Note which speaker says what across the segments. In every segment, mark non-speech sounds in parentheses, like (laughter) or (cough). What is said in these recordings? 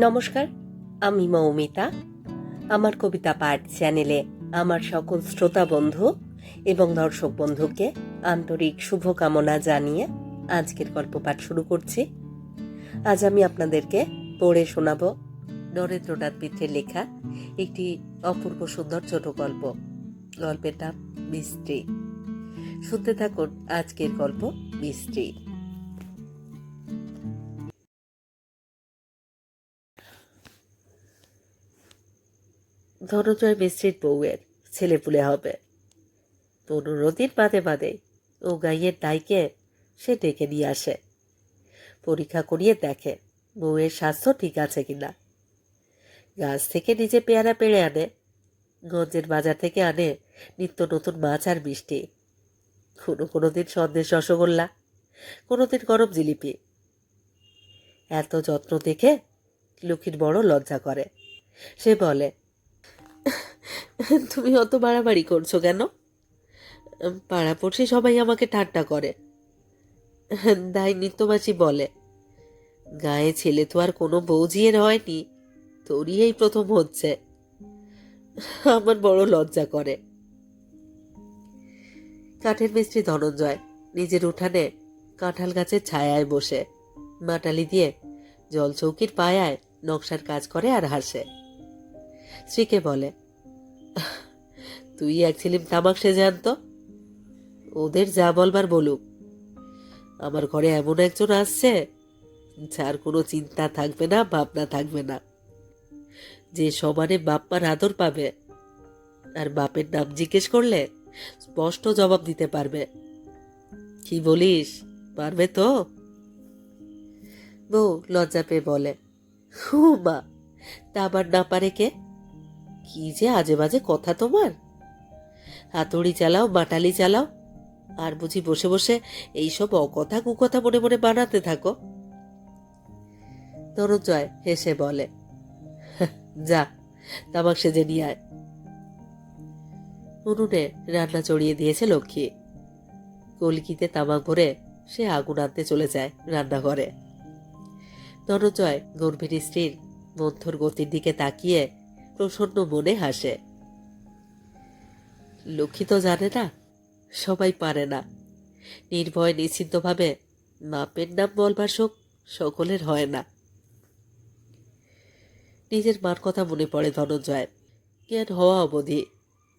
Speaker 1: নমস্কার, আমি মৌমিতা। আমার কবিতা পাঠ চ্যানেলে আমার সকল শ্রোতা বন্ধু এবং দর্শক বন্ধুকে আন্তরিক শুভকামনা জানিয়ে আজকের গল্প পাঠ শুরু করছি। আজ আমি আপনাদেরকে পড়ে শোনাব নরেন্দ্রনাথ মিত্রের লেখা একটি অপূর্ব সুন্দর ছোট গল্প। গল্পের নাম মিস্ত্রি শুনতে থাকুন আজকের গল্প মিস্ত্রি ধনঞ্জয় মিস্ত্রির বউয়ের ছেলেপুলে হবে। পনেরো দিন বাদে বাদে ও গাইয়ের দাইকে সে ডেকে নিয়ে আসে। পরীক্ষা করিয়ে দেখে বউয়ের স্বাস্থ্য ঠিক আছে কিনা। গাছ থেকে নিজে পেয়ারা পেড়ে আনে, গঞ্জের বাজার থেকে আনে নিত্য নতুন মাছ আর মিষ্টি। কোনো কোনো দিন সন্দেশ রসগোল্লা, কোনো দিন গরম জিলিপি। এত যত্ন দেখে লক্ষ্মীর বড় লজ্জা করে। সে বলে (laughs) তুমি অত বাড়াবাড়ি করছ কেন? পাড়াপড়শি সবাই আমাকে ঠাট্টা করে। (laughs) দাই নিত্যবাসী বলে, গায়ে ছেলে তো আর কোনো বৌজিয়ের হয়নি তোরই এই প্রথম হচ্ছে। (laughs) আমার বড় লজ্জা করে। কাঠের মিস্ত্রি ধনঞ্জয় নিজের উঠানে কাঁঠাল গাছের ছায়ায় বসে, মাটালি দিয়ে জলচৌকির পায়ায় নকশার কাজ করে আর হাসে। স্ত্রীকে বলে তুই এক ছিলিম তামাক সে জানতো ওদের যা বলবার বলুক। আমার ঘরে এমন একজন আসছে, যার কোনো চিন্তা থাকবে না, ভাবনা থাকবে না। যে সমানে বাপ্পার আদর পাবে, আর বাপের নাম জিজ্ঞেস করলে স্পষ্ট জবাব দিতে পারবে। কি বলিস, পারবে তো? বউ লজ্জা পেয়ে বলে হু মা তা আবার না পারে কে? কি যে আজে বাজে কথা তোমার? হাতুড়ি চালাও, বাটালি চালাও। আর বুঝি বসে বসে এইসব অকথা কুকথা মনে মনে বানাতে থাকো। ধনঞ্জয় হেসে বলে যা, তামাক সেজে নিয়ে আয়। উনুনে রান্না চড়িয়ে দিয়েছে লক্ষ্মী। কলকিতে তামাক ভরে সে আগুন আনতে চলে যায় রান্নাঘরে। ধনঞ্জয় গর্ভিণী স্ত্রীর মন্থর গতির দিকে তাকিয়ে প্রসন্ন মনে হাসে। লক্ষ্মী তো জানে না, সবাই পারে না। নির্ভয়, নিশ্চিন্তভাবে মাপের নাম বলবার শোক সকলের হয় না। নিজের মার কথা মনে পড়ে ধনঞ্জয়। জ্ঞান হওয়া অবধি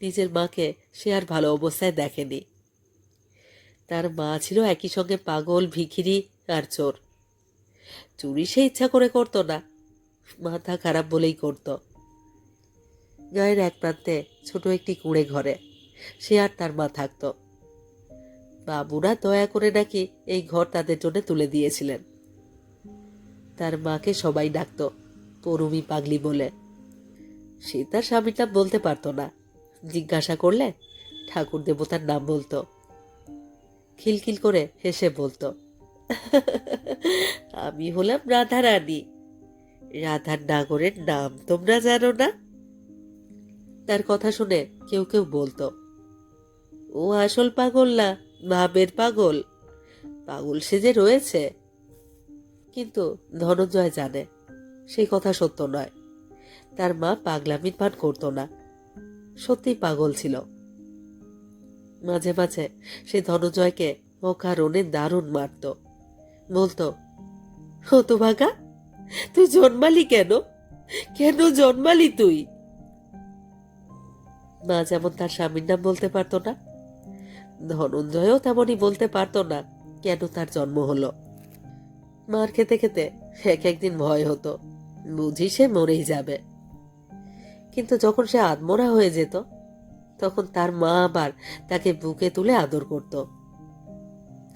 Speaker 1: নিজের মাকে সে আর ভালো অবস্থায় দেখেনি। তার মা ছিল একই সঙ্গে পাগল, ভিখিরি আর চোর। চুরি সে ইচ্ছা করে করতো না, মাথা খারাপ বলেই করতো। গায়ের এক প্রান্তে ছোট একটি কুঁড়ে ঘরে। সে আর তার মা থাকত। বাবুরা দয়া করে নাকি এই ঘর তাদের জন্য তুলে দিয়েছিলেন। তার মাকে সবাই ডাকত, পরুমি পাগলি বলে। সে তার স্বামীর নাম বলতে পারতো না। জিজ্ঞাসা করলে ঠাকুর দেবতার নাম বলতো। খিলখিল করে হেসে বলতো, আমি হলাম রাধারানী। রাধার নাগরের নাম তোমরা জানো না? তার কথা শুনে কেউ কেউ বলতো, ও আসল পাগল না, ভাবের পাগল। পাগল সে যে রয়েছে। কিন্তু ধনঞ্জয় জানে সেই কথা সত্য নয়। তার মা পাগলামির পান করতো না সত্যি পাগল ছিল। মাঝে মাঝে সে ধনঞ্জয়কে অকারণে দারুণ মারত। বলতো, হতভাগা, তুই জন্মালি কেন? কেন জন্মালি তুই? মা যেমন তার স্বামীর নাম বলতে পারতো না। ধনঞ্জয়ও তেমনই বলতে পারতো না কেন তার জন্ম হলো। মার খেতে খেতে এক একদিন ভয় হতো, বুঝি সে মরেই যাবে। কিন্তু যখন সে আত্মরা হয়ে যেত, তখন তার মা আবার তাকে বুকে তুলে আদর করত।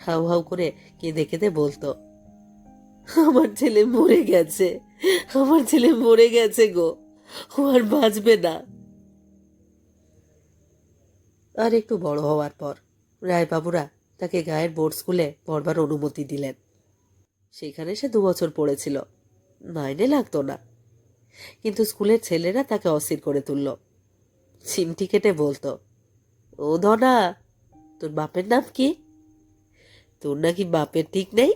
Speaker 1: হাউ হাউ করে কেঁদে কেঁদে বলতো, আমার ছেলে মরে গেছে, আমার ছেলে মরে গেছে গো, ও আর বাঁচবে না। আর একটু বড় হওয়ার পর রায়বাবুরা তাকে গায়ের বোর্ড স্কুলে পড়বার অনুমতি দিলেন। সেখানে সে দু বছর পড়েছিল। মাইনে লাগতো না। কিন্তু স্কুলের ছেলেরা তাকে অস্থির করে তুলল। চিমটি কেটে বলতো, ও ধনা, তোর বাপের নাম কি? তোর নাকি বাপের ঠিক নেই?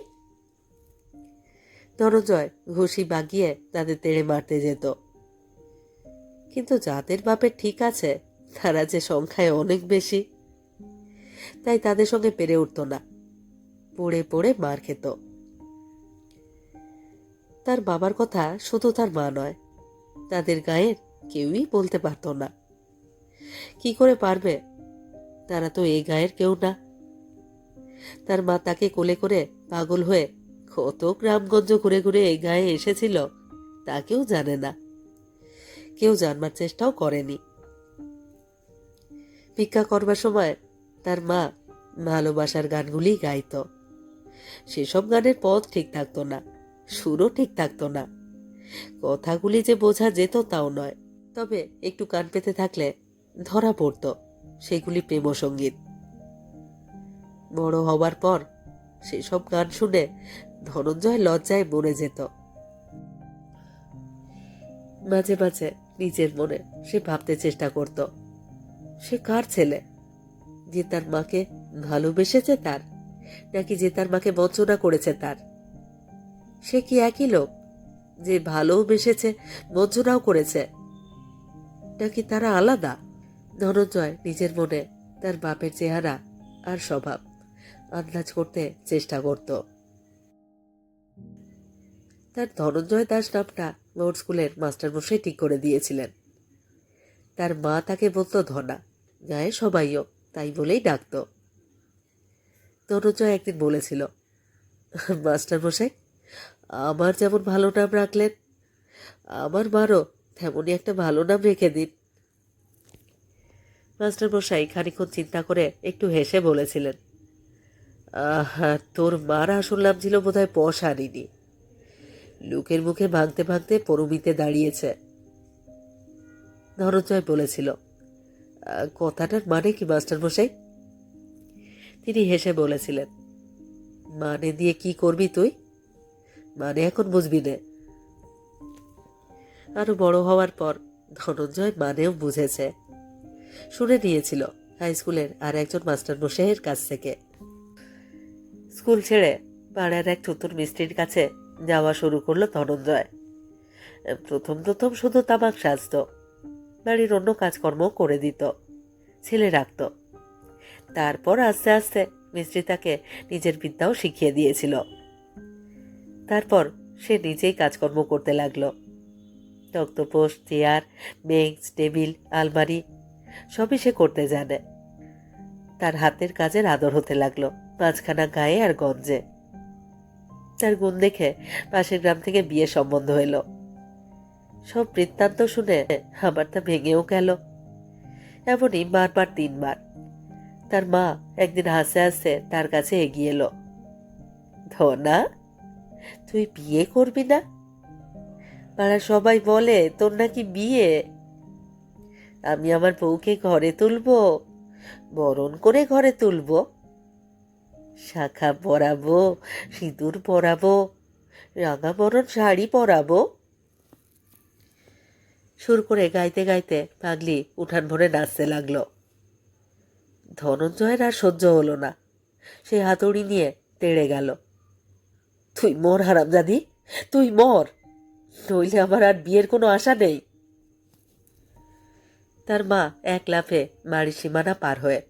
Speaker 1: ধনঞ্জয় ঘুষি বাগিয়ে তাদের তেড়ে মারতে যেত। কিন্তু যাদের বাপের ঠিক আছে তারা যে সংখ্যায় অনেক বেশি, তাই তাদের সঙ্গে পেরে উঠত না। পড়ে পড়ে মার খেত। তার বাবার কথা শুধু তার মা নয়, তাদের গায়ের কেউই বলতে পারতো না। কি করে পারবে? তারা তো এই গায়ের কেউ না। তার মা তাকে কোলে করে পাগল হয়ে কত গ্রামগঞ্জ ঘুরে ঘুরে এই গায়ে এসেছিল তা কেউ জানে না। কেউ জানবার চেষ্টাও করেনি। ভিক্ষা করবার সময় তার মা ভালোবাসার গানগুলি গাইত। সেসব গানের পথ ঠিক থাকতো না, সুরও ঠিক থাকতো না। কথাগুলি যে বোঝা যেত তাও নয়, তবে একটু কান পেতে থাকলে ধরা পড়তো, সেগুলি প্রেম সংগীত। বড় হবার পর সেসব গান শুনে ধনঞ্জয় লজ্জায় মরে যেত। মাঝে মাঝে নিজের মনে সে ভাবতে চেষ্টা করত সে কার ছেলে? যে তার মাকে ভালোবেসেছে তার, নাকি যে তার মাকে বঞ্চনা করেছে তার? সে কি একই লোক, যে ভালোবেসেছে, বঞ্চনাও করেছে? নাকি তারা আলাদা? ধনঞ্জয় নিজের মনে তার বাপের চেহারা আর স্বভাব আন্দাজ করতে চেষ্টা করত। তার ধনঞ্জয় দাস নামটা বোর্ড স্কুলের মাস্টারমশাই ঠিক করে দিয়েছিলেন। তার মা তাকে বলতো, ধনা, গায়ে সবাইও। তাই বলেই ডাকত। ধনঞ্জয় একদিন বলেছিল মাস্টারমশাই আমার যেমন ভালো নাম রাখলেন, আমার মারও তেমনই একটা ভালো নাম রেখে দিন। মাস্টারমশাই খানিক্ষণ চিন্তা করে একটু হেসে বলেছিলেন, আহা তোর মার আসল নাম ছিল বোধহয় পশারিনি লোকের মুখে ভাঙতে ভাঙতে পরমিতে দাঁড়িয়েছে। ধনঞ্জয় বলেছিল। কথাটার মানে কি মাস্টারমশাই তিনি হেসে বলেছিলেন মানে দিয়ে কি করবি তুই? মানে এখন বুঝবি নে। আরও বড় হওয়ার পর ধনঞ্জয় মানেও বুঝেছে। শুনে নিয়েছিল হাই স্কুলের আর একজন মাস্টার মশাইয়ের কাছ থেকে। স্কুল ছেড়ে পাড়ার এক চতুর মিস্ত্রির কাছে যাওয়া শুরু করল ধনঞ্জয়। প্রথম প্রথম শুধু তামাক সাজত বাড়ির অন্য কাজকর্ম করে দিত। ছেলে রাখত। তারপর আস্তে আস্তে মিস্ত্রি তাকে নিজের বিদ্যাও শিখিয়ে দিয়েছিল। তারপর সে নিজেই কাজকর্ম করতে লাগল। তক্তপোষ চেয়ার, বেঞ্চ, টেবিল, আলমারি, সবই সে করতে জানে। তার হাতের কাজের আদর হতে লাগল পাঁচখানা গায়ে আর গঞ্জে। তার গুণ দেখে পাশের গ্রাম থেকে বিয়ে সম্বন্ধ এলো সব বৃত্তান্ত শুনে আমার তা ভেঙেও গেল। এমনই বারবার তিনবার। তার মা একদিন হাসতে হাসতে তার কাছে এগিয়ে এলো। ধনা, তুই বিয়ে করবি না? পাড়া সবাই বলে, তোর নাকি বিয়ে? আমি আমার বউকে ঘরে তুলবো, বরণ করে ঘরে তুলবো। শাখা পরাবো, সিঁদুর পরাবো, রাঙা বরণ শাড়ি পরাবো। সুর করে গাইতে গাইতে পাগলি উঠান ভরে নাচতে লাগল। ধনঞ্জয়ের আর সহ্য হলো না। সে হাতুড়ি নিয়ে তেড়ে গেল। তুই মর, হারামজাদি, তুই মর। নইলে আমার আর বিয়ের কোনো আশা নেই। তার মা এক লাফে বাড়ির সীমানা পার হয়ে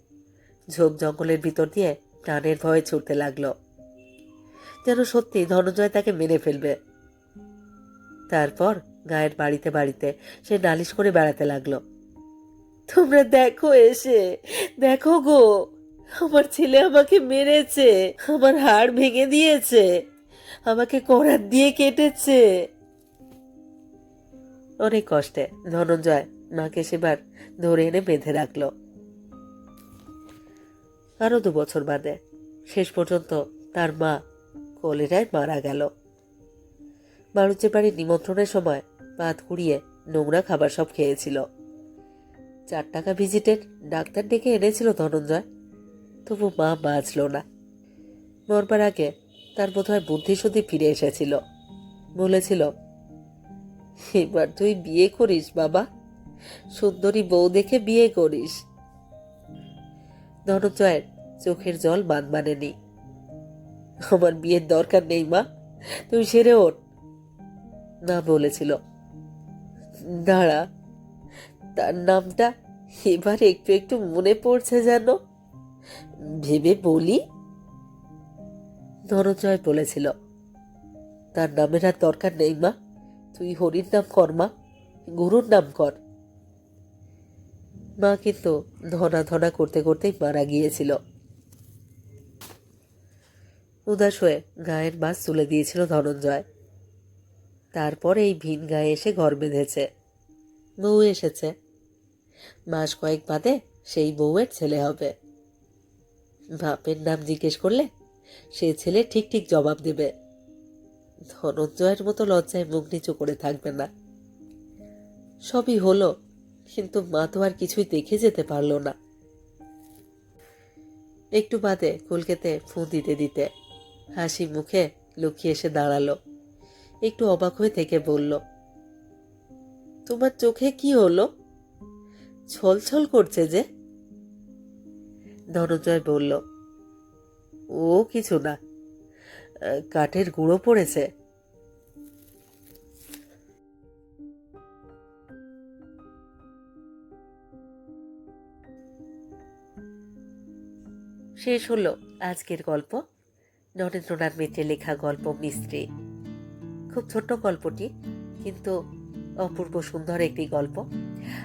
Speaker 1: ঝোপ জঙ্গলের ভিতর দিয়ে প্রাণের ভয়ে ছুটতে লাগল। যেন সত্যি ধনঞ্জয় তাকে মেরে ফেলবে। তারপর গায়ের বাড়িতে বাড়িতে সে নালিশ করে বেড়াতে লাগল। তোমরা দেখো এসে, দেখো গো, আমার ছেলে আমাকে মেরেছে, আমার হাড় ভেঙে দিয়েছে, আমাকে করার দিয়ে কেটেছে। অনেক কষ্টে ধনঞ্জয় মাকে সেবার ধরে এনে বেঁধে রাখল। আরও দু বছর বাদে শেষ পর্যন্ত তার মা কলেরায় মারা গেল। বাড়ুচে বাড়ির নিমন্ত্রণের সময় পাত কুড়িয়ে নোংরা খাবার সব খেয়েছিল। চার টাকা ভিজিটের ডাক্তার ডেকে এনেছিল ধনঞ্জয়। তবু মা বাঁচল না। মরবার আগে তার বোধহয় বুদ্ধিশুদ্ধি ফিরে এসেছিল। বলেছিল, এবার তুই বিয়ে করিস বাবা। সুন্দরী বউ দেখে বিয়ে করিস। ধনঞ্জয়ের চোখের জল মান মানেনি আমার বিয়ের দরকার নেই মা, তুই সেরে ওঠ। না বলেছিল দাঁড়া, তার নামটা এবার একটু একটু মনে পড়ছে যেন। ভেবে বলি? ধনঞ্জয় বলেছিল, তার নামের আর দরকার নেই মা, তুই হরির নাম কর মা, গুরুর নাম কর। মা কিন্তু ধনা ধনা করতে করতেই মারা গিয়েছিল। উদাস হয়ে গায়ের মাছ তুলে দিয়েছিল ধনঞ্জয়। তারপর এই ভিন গায়ে এসে ঘর বেঁধেছে। বউ এসেছে। মাস কয়েক বাদে সেই বউয়ের ছেলে হবে। বাপের নাম জিজ্ঞেস করলে সে ছেলে ঠিক ঠিক জবাব দেবে। ধনঞ্জয়ের মতো লজ্জায় মুখ নিচু করে থাকবে না। সবই হলো, কিন্তু মা তো আর কিছুই দেখে যেতে পারল না। একটু বাদে কলকেতে ফু দিতে দিতে হাসি মুখে লুকিয়ে এসে দাঁড়াল। একটু অবাক হয়ে থেকে বলল তোমার চোখে কি হলো? ছলছল করছে যে। ধনঞ্জয় বলল, ও কিছু না। কাঠের গুঁড়ো পড়েছে। শেষ হলো আজকের গল্প। নরেন্দ্রনাথ মিত্রের লেখা গল্প মিস্ত্রি। খুব ছোট্ট গল্পটি, কিন্তু অপূর্ব সুন্দর একটি গল্প।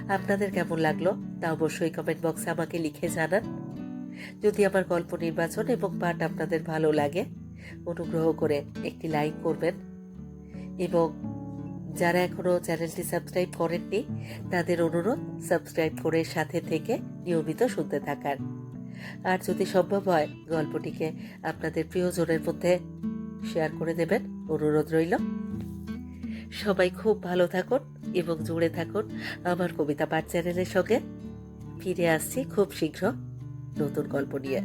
Speaker 1: আপনাদের কেমন লাগল তা অবশ্যই কমেন্ট বক্সে আমাকে লিখে জানান। যদি আমার গল্প নির্বাচন এবং পাঠ আপনাদের ভালো লাগে, অনুগ্রহ করে একটি লাইক করবেন। এবং যারা এখনও চ্যানেলটি সাবস্ক্রাইব করেননি, তাদের অনুরোধ, সাবস্ক্রাইব করে সাথে থেকে নিয়মিত শুনতে থাকার। আর যদি সম্ভব হয়, গল্পটিকে আপনাদের প্রিয়জনের মধ্যে শেয়ার করে দেবেন, অনুরোধ রইল। সবাই খুব ভালো থাকুন এবং জুড়ে থাকুন আমার কবিতা পাঠ চ্যানেলের সঙ্গে। ফিরে আসছি খুব শীঘ্র নতুন গল্প নিয়ে।